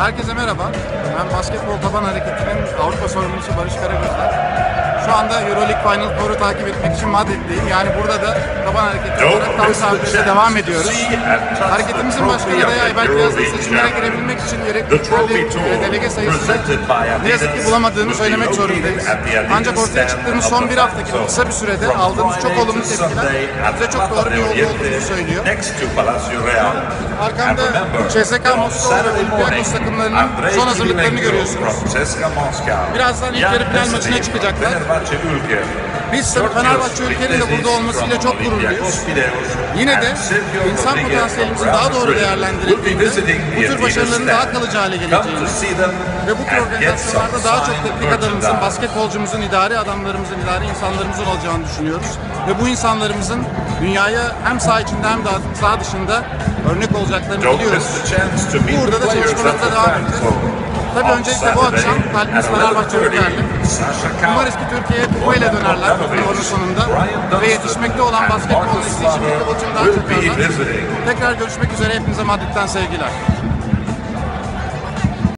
Herkese merhaba. Ben Basketbol Taban Hareketi'nin Avrupa sorumlusu Barış Karagözler. Şu anda Euroleague Final Four'u takip etmek için Madrid'deyim. Yani burada da Taban Hareketi olarak tam saatlerinde devam ediyoruz. Hareketimizin başkanı da Ayberk Yaz'ın seçimlere girebilmek için gerekli delege sayısını ne yazık ki bulamadığını söylemek zorundayız. Ancak ortaya çıktığımız son bir haftaki kısa bir sürede aldığımız çok olumlu tepkiler bize çok doğru bir yolda olduğunu söylüyor. Arkamda CSKA Moskova ve Olympiakos takımlarının son hazırlıklarını görüyorsunuz. Birazdan ilk yarı final maçına çıkacaklar. Biz tabii Fenerbahçe ülkenin de burada olmasıyla çok gururluyuz. Yine de insan potansiyelimizin daha doğru değerlendirildiğinde bu tür başarıların daha kalıcı hale geleceğini ve bu tür organizasyonlarda daha çok teknik adamımızın, basketbolcumuzun, idari adamlarımızın, idari insanlarımızın olacağını düşünüyoruz. Ve bu insanlarımızın dünyaya hem saha içinde hem de saha dışında örnek olacaklarını biliyoruz. Burada da çalışmalarımıza devam edeceğiz. Tabii öncelikle bu akşam kalbimiz Fenerbahçe Ülker'le. Umarız ki Türkiye'ye kupayla dönerler bu turnuvanın sonunda ve yetişmekte olan basketbol bu için daha çok. Tekrar görüşmek üzere hepinize Madrid'den sevgiler.